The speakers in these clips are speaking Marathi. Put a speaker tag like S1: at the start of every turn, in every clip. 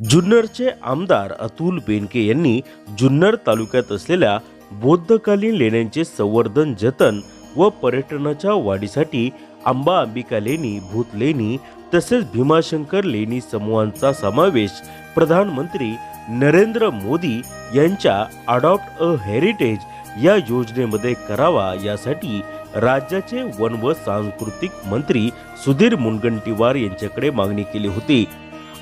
S1: जुन्नरचे आमदार अतुल बेनके यांनी जुन्नर तालुक्यात असलेल्या बौद्धकालीन लेण्यांचे संवर्धन जतन व पर्यटनाच्या वाढीसाठी आंबा अंबिका लेणी भूत लेणी तसेच भीमाशंकर लेणी समूहांचा समावेश प्रधानमंत्री नरेंद्र मोदी यांच्या अडॉप्ट अ हेरिटेज या योजनेमध्ये करावा यासाठी राज्याचे वन व सांस्कृतिक मंत्री सुधीर मुनगंटीवार यांच्याकडे मागणी केली होती.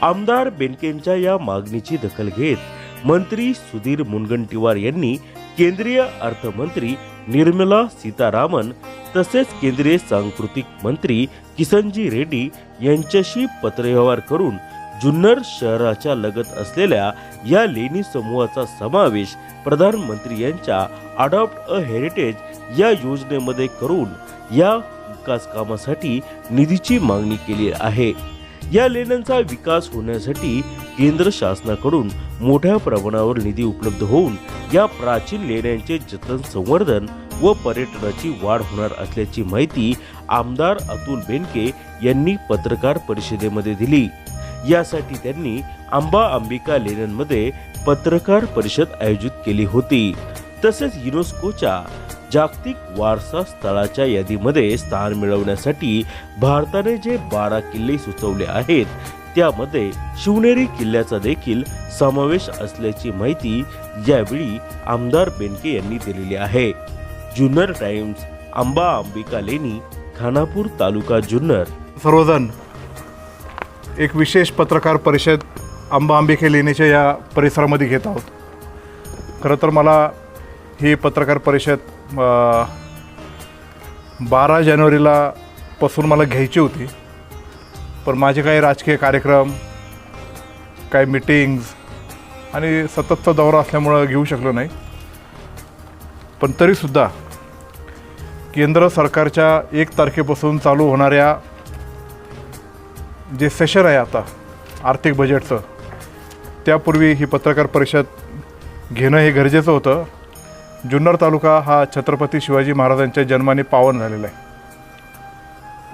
S1: आमदार बेनकेंच्या या मागणीची दखल घेत मंत्री सुधीर मुनगंटीवार यांनी केंद्रीय अर्थमंत्री निर्मला सीतारामन तसेच केंद्रीय सांस्कृतिक मंत्री किसनजी रेड्डी यांच्याशी पत्रव्यवहार करून जुन्नर शहराच्या लगत असलेल्या या लेणी समूहाचा समावेश प्रधानमंत्री यांच्या अडॉप्ट अ हेरिटेज या योजनेमध्ये करून या विकास कामासाठी निधीची मागणी केली आहे. या लेण्यांचा विकास होण्यासाठी केंद्र शासनाकडून मोठ्या प्रमाणावर निधी उपलब्ध होऊन या प्राचीन लेण्यांचे जतन संवर्धन व पर्यटनाची वाढ होणार असल्याची माहिती आमदार अतुल बेनके यांनी पत्रकार परिषदेमध्ये दिली. यासाठी त्यांनी आंबा अंबिका लेण्यांमध्ये पत्रकार परिषद आयोजित केली होती. तसेच युनेस्कोच्या जागतिक वारसा स्थळाच्या यादीमध्ये स्थान मिळवण्यासाठी भारताने जे बारा किल्ले सुचवले आहेत त्यामध्ये शिवनेरी किल्ल्याचा देखील समावेश असल्याची माहिती यावेळी आमदार बेनके यांनी दिलेली आहे. जुन्नर टाइम्स आंबा अंबिका लेणी खानापूर तालुका जुन्नर.
S2: सर्वजण एक विशेष पत्रकार परिषद आंबा आंबिके लेणीच्या या परिसरामध्ये घेत आहोत. खरं तर मला ही पत्रकार परिषद बारा जानेवारीला पासून मला घ्यायची होती. पण माझे काही राजकीय कार्यक्रम काही मिटिंग्ज आणि सततचा दौरा असल्यामुळं घेऊ शकलो नाही. पण तरीसुद्धा केंद्र सरकारच्या एक तारखेपासून चालू होणाऱ्या जे सेशन आहे आता आर्थिक बजेटचं त्यापूर्वी ही पत्रकार परिषद घेणं हे गरजेचं होतं. जुन्नर तालुका हा छत्रपती शिवाजी महाराजांच्या जन्माने पावन झालेला आहे.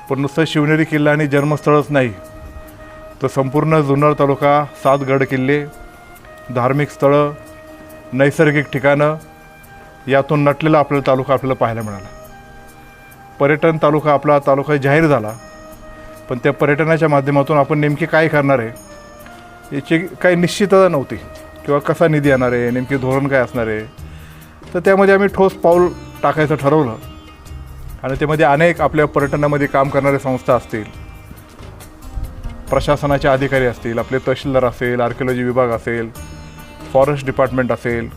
S2: पण नुसतं शिवनेरी किल्ला आणि जन्मस्थळच नाही तर संपूर्ण जुन्नर तालुका सात गड किल्ले धार्मिक स्थळं नैसर्गिक ठिकाणं यातून नटलेला आपल्याला तालुका आपल्याला पाहायला मिळाला. पर्यटन तालुका आपला तालुका जाहीर झाला पण त्या पर्यटनाच्या माध्यमातून आपण नेमकी काय करणार आहे याची काही निश्चितता नव्हती. किंवा कसा निधी येणार आहे नेमकी धोरण काय असणार आहे तर त्यामध्ये आम्ही ठोस पाऊल टाकायचं ठरवलं. आणि त्यामध्ये अनेक आपल्या पर्यटनामध्ये काम करणाऱ्या संस्था असतील प्रशासनाचे अधिकारी असतील आपले तहसीलदार असेल आर्किओलॉजी विभाग असेल फॉरेस्ट डिपार्टमेंट असेल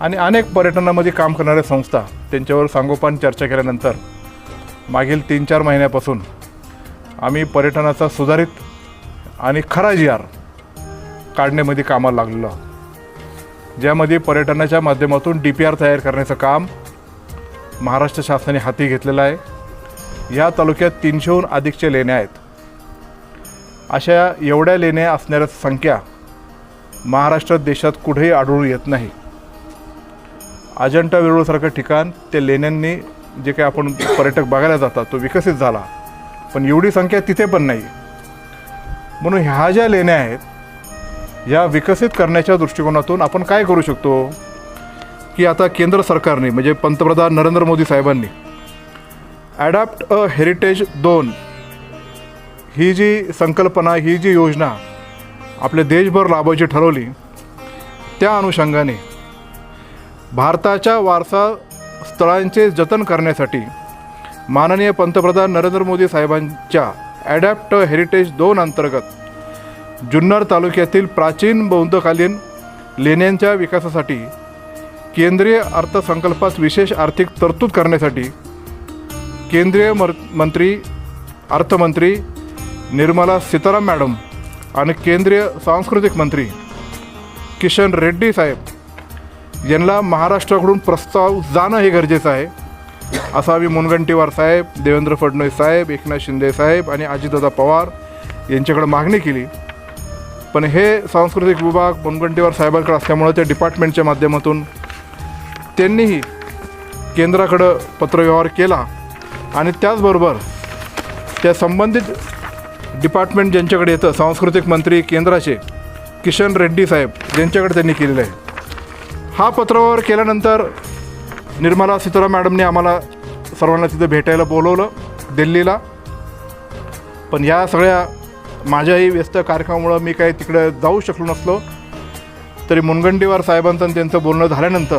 S2: आणि अनेक पर्यटनामध्ये काम करणाऱ्या संस्था त्यांच्यावर सांगोपान चर्चा केल्यानंतर मागील तीन चार महिन्यापासून आम्ही पर्यटनाचा सुधारित आणि खरा जी आर काढण्यामध्ये कामाला लागलेलो आहोत. ज्यामध्ये पर्यटनाच्या माध्यमातून डी पी आर तयार करण्याचं काम महाराष्ट्र शासनाने हाती घेतलेलं आहे. या तालुक्यात तीनशेहून अधिकच्या लेण्या आहेत. अशा एवढ्या लेण्या असणाऱ्या संख्या महाराष्ट्रात देशात कुठेही आढळून येत नाही. अजंठा वेरूळसारखं ठिकाण ते लेण्यांनी जे काही आपण पर्यटक बघायला जातात तो विकसित झाला. पण एवढी संख्या तिथे पण नाही. म्हणून ह्या ज्या लेण्या आहेत या विकसित करण्याच्या दृष्टिकोनातून आपण काय करू शकतो? की आता केंद्र सरकारने म्हणजे पंतप्रधान नरेंद्र मोदी साहेबांनी ॲडॅप्ट अ हेरिटेज दोन ही जी संकल्पना ही जी योजना आपल्या देशभर लाभायची ठरवली त्या अनुषंगाने भारताच्या वारसा स्थळांचे जतन करण्यासाठी माननीय पंतप्रधान नरेंद्र मोदी साहेबांच्या ॲडॅप्ट हेरिटेज दोन अंतर्गत जुन्नर तालुक्यातील प्राचीन बौद्धकालीन लेण्यांच्या विकासासाठी केंद्रीय अर्थसंकल्पात विशेष आर्थिक तरतूद करण्यासाठी केंद्रीय मर मंत्री अर्थमंत्री निर्मला सीताराम मॅडम आणि केंद्रीय सांस्कृतिक मंत्री किशन रेड्डी साहेब यांना महाराष्ट्राकडून प्रस्ताव जाणं हे गरजेचं आहे. असावी मुनगंटीवार साहेब देवेंद्र फडणवीस साहेब एकनाथ शिंदे साहेब आणि अजितदादा पवार यांच्याकडे मागणी केली. पण हे सांस्कृतिक विभाग मुनगंटीवार साहेबांकडे असल्यामुळं त्या डिपार्टमेंटच्या माध्यमातून त्यांनीही केंद्राकडं पत्रव्यवहार केला आणि त्याचबरोबर त्या संबंधित डिपार्टमेंट ज्यांच्याकडे येतं सांस्कृतिक मंत्री केंद्राचे किशन रेड्डी साहेब ज्यांच्याकडे त्यांनी केलेलं आहे. हा पत्रव्यवहार केल्यानंतर निर्मला सीताराम मॅडमने आम्हाला सर्वांना तिथं भेटायला बोलवलं दिल्लीला. पण या सगळ्या माझ्याही व्यस्त कार्यक्रमामुळं मी काही तिकडे जाऊ शकलो नसलो तरी मुनगंटीवार साहेबांचं आणि त्यांचं बोलणं झाल्यानंतर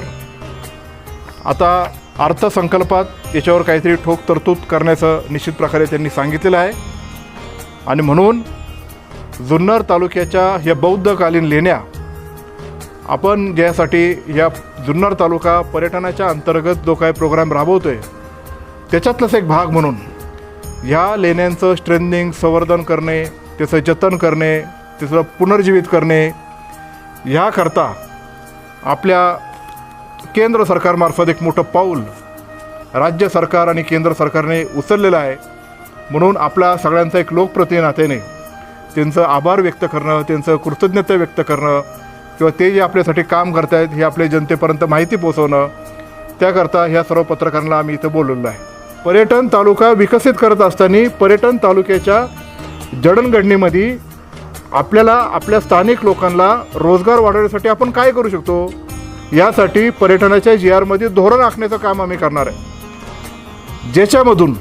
S2: आता अर्थसंकल्पात याच्यावर काहीतरी ठोक तरतूद करण्याचं निश्चित प्रकारे त्यांनी सांगितलेलं आहे. आणि म्हणून जुन्नर तालुक्याच्या या बौद्धकालीन लेण्या आपण ज्यासाठी या जुन्नर तालुका पर्यटनाच्या अंतर्गत जो काही प्रोग्राम राबवतो आहे त्याच्यातलाच एक भाग म्हणून ह्या लेण्यांचं स्ट्रेंथनिंग संवर्धन करणे त्याचं जतन करणे त्याचं पुनर्जीवित करणे ह्याकरता आपल्या केंद्र सरकारमार्फत एक मोठं पाऊल राज्य सरकार आणि केंद्र सरकारने उचललेलं आहे. म्हणून आपला सगळ्यांचा एक लोकप्रतिनिधी नात्याने त्यांचं आभार व्यक्त करणं त्यांचं कृतज्ञता व्यक्त करणं किंवा ते जे आपल्यासाठी काम करतायत हे आपल्या जनतेपर्यंत माहिती पोचवणं त्याकरता ह्या सर्व पत्रकारांना आम्ही इथं बोलवलं आहे. पर्यटन तालुका विकसित करत असताना पर्यटन तालुक्याच्या जडणघडणीमध्ये आपल्याला आपल्या स्थानिक लोकांना रोजगार वाढवण्यासाठी आपण काय करू शकतो? यासाठी पर्यटनाच्या जी आरमध्ये धोरण आखण्याचं काम आम्ही करणार आहे. ज्याच्यामधून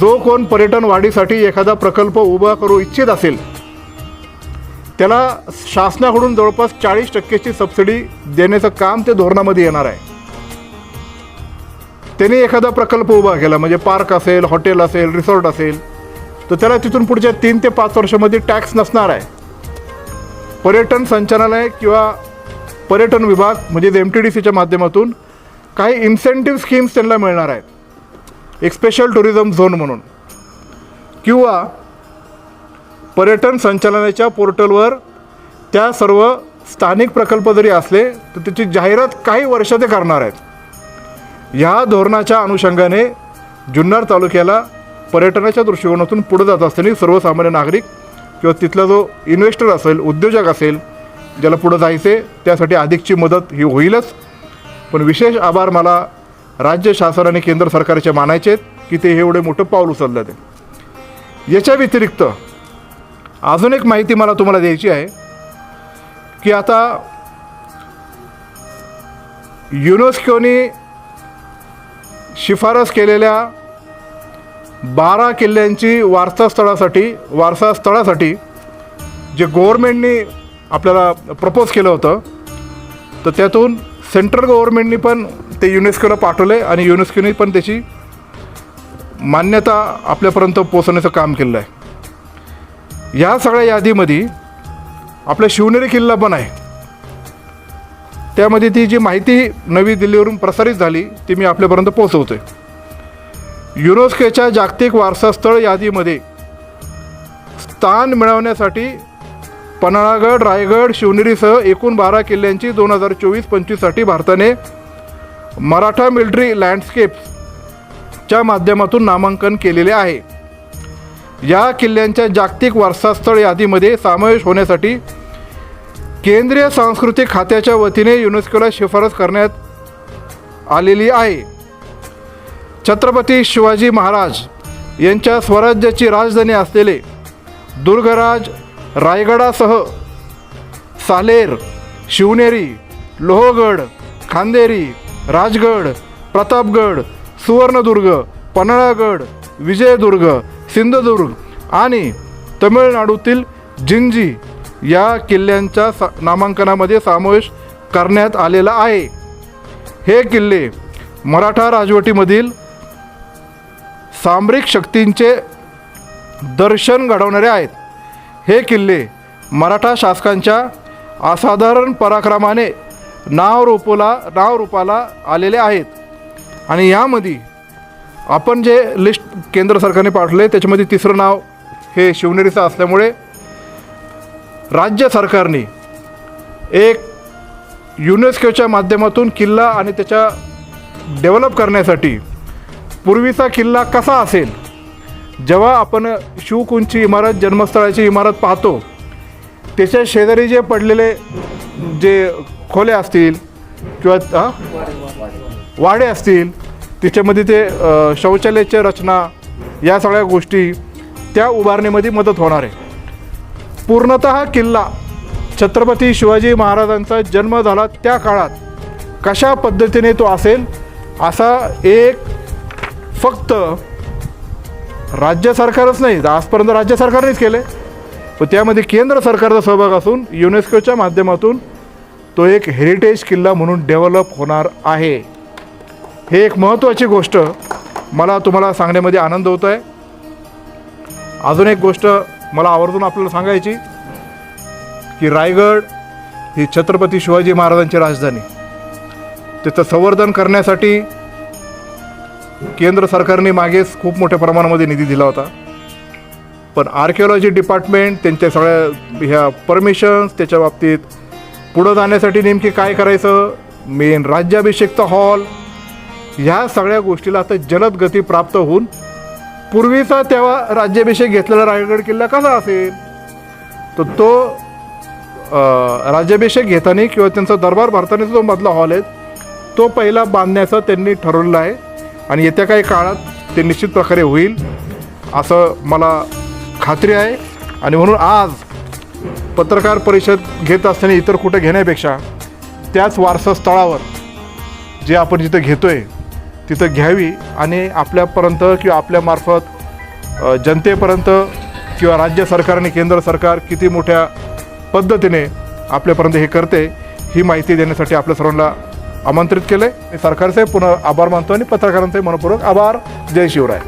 S2: जो कोण पर्यटन वाढीसाठी एखादा प्रकल्प उभा करू इच्छित असेल त्याला शासनाकडून जवळपास चाळीस टक्केची सबसिडी देण्याचं काम ते धोरणामध्ये येणार आहे. त्यांनी एखादा प्रकल्प उभा केला म्हणजे पार्क असेल हॉटेल असेल रिसॉर्ट असेल तर त्याला तिथून पुढच्या तीन ते पाच वर्षामध्ये टॅक्स नसणार आहे. पर्यटन संचालनालय किंवा पर्यटन विभाग म्हणजे एम टी डी सीच्या माध्यमातून काही इन्सेंटिव्ह स्कीम्स त्यांना मिळणार आहेत. एक स्पेशल टुरिझम झोन म्हणून. किंवा पर्यटन संचालनाच्या पोर्टलवर त्या सर्व स्थानिक प्रकल्प जरी असले तर त्याची जाहिरात काही वर्ष ते करणार आहेत. ह्या धोरणाच्या अनुषंगाने जुन्नर तालुक्याला पर्यटनाच्या दृष्टिकोनातून पुढे जात असताना सर्वसामान्य नागरिक किंवा तिथला जो इन्व्हेस्टर असेल उद्योजक असेल ज्याला पुढं जायचे त्यासाठी अधिकची मदत ही होईलच. पण विशेष आभार मला राज्य शासन आणि केंद्र सरकारचे मानायचे आहेत की ते हे एवढे मोठं पाऊल उचललं ते. याच्या व्यतिरिक्त अजून एक माहिती मला तुम्हाला द्यायची आहे की आता युनेस्कोनी शिफारस केलेल्या बारा किल्ल्यांची वारसा स्थळासाठी वारसा स्थळासाठी जे गव्हर्मेंटनी आपल्याला प्रपोज केलं होतं तर त्यातून सेंट्रल गव्हर्मेंटनी पण ते युनेस्कोला पाठवले आणि युनेस्कोने पण त्याची मान्यता आपल्यापर्यंत पोचवण्याचं काम केलेलं आहे. या सगळ्या यादीमध्ये आपला शिवनेरी किल्ला पण आहे. त्यामध्ये ती जी माहिती नवी दिल्लीवरून प्रसारित झाली ती मी आपल्यापर्यंत पोचवतो आहे युनेस्कोच्या जागतिक वारसास्थळ यादीमध्ये स्थान मिळवण्यासाठी पन्हाळागड रायगड शिवनेरीसह एकूण बारा किल्ल्यांची दोन हजार चोवीस पंचवीससाठी भारताने मराठा मिलिटरी लँडस्केप्सच्या माध्यमातून नामांकन केलेले आहे. या किल्ल्यांच्या जागतिक वारसास्थळ यादीमध्ये समावेश होण्यासाठी केंद्रीय सांस्कृतिक खात्याच्या वतीने युनेस्कोला शिफारस करण्यात आलेली आहे. छत्रपती शिवाजी महाराज यांच्या स्वराज्याची राजधानी असलेले दुर्गराज रायगडासह सालेर शिवनेरी लोहगड खांदेरी राजगड प्रतापगड सुवर्णदुर्ग पन्हाळागड विजयदुर्ग सिंधुदुर्ग आणि तमिळनाडूतील जिंजी या किल्ल्यांच्या सा नामांकनामध्ये समावेश करण्यात आलेला आहे. हे किल्ले मराठा राजवटीमधील सामरिक शक्तींचे दर्शन घडवणारे आहेत. हे किल्ले मराठा शासकांच्या असाधारण पराक्रमाने नाव रूपाला नाव रूपाला आलेले आहेत. आणि यामध्ये आपण जे लिस्ट केंद्र सरकारने पाठवले त्याच्यामध्ये तिसरं नाव हे शिवनेरीचं असल्यामुळे राज्य सरकारने एक युनेस्कोच्या माध्यमातून किल्ला आणि त्याच्या डेव्हलप करण्यासाठी पूर्वीचा किल्ला कसा असेल? जेव्हा आपण शिवकुंची इमारत जन्मस्थळाची इमारत पाहतो त्याच्या शेजारी जे पडलेले जे खोल्या असतील किंवा वाडे असतील त्याच्यामध्ये ते शौचालयाचे शौचालयाच्या रचना या सगळ्या गोष्टी त्या उभारणीमध्ये मदत होणार आहे. पूर्णत किल्ला छत्रपती शिवाजी महाराजांचा जन्म झाला त्या काळात. कशा पद्धतीने तो असेल? असा एक फक्त राज्य सरकारच नाही आजपर्यंत राज्य सरकारनेच केले. व त्यामध्ये केंद्र सरकारचा सहभाग असून युनेस्कोच्या माध्यमातून तो एक हेरिटेज किल्ला म्हणून डेव्हलप होणार आहे. हे एक महत्त्वाची गोष्ट मला तुम्हाला सांगण्यामध्ये आनंद होतो आहे. अजून एक गोष्ट मला आवर्जून आपल्याला सांगायची की रायगड ही छत्रपती शिवाजी महाराजांची राजधानी. त्याचं संवर्धन करण्यासाठी केंद्र सरकारने मागेच खूप मोठ्या प्रमाणामध्ये निधी दिला होता. पण आर्किओलॉजी डिपार्टमेंट त्यांच्या सगळ्या ह्या परमिशन्स त्याच्या बाबतीत पुढं जाण्यासाठी नेमकी काय करायचं? मेन राज्याभिषेकचा हॉल ह्या सगळ्या गोष्टीला आता जलद गती प्राप्त होऊन पूर्वीचा तेव्हा राज्याभिषेक घेतलेला रायगड किल्ला कसा असेल? तर तो राज्याभिषेक घेताना किंवा त्यांचा दरबार भरताना जो मधला हॉल आहे तो पहिला बांधण्याचं त्यांनी ठरवलेलं आहे. आणि येत्या काही काळात ते निश्चित प्रकारे होईल असं मला खात्री आहे. आणि म्हणून आज पत्रकार परिषद घेत असताना इतर कुठे घेण्यापेक्षा त्याच वारसास्थळावर जे आपण जिथं घेतो आहे तिथं घ्यावी आणि आपल्यापर्यंत किंवा आपल्यामार्फत जनतेपर्यंत किंवा राज्य सरकार आणि केंद्र सरकार किती मोठ्या पद्धतीने आपल्यापर्यंत हे करते ही माहिती देण्यासाठी आपल्या सर्वांना आमंत्रित केले. सरकारचे पुन्हा आभार मानतो आणि पत्रकारांचे मनपूर्वक आभार. जय शिवराय.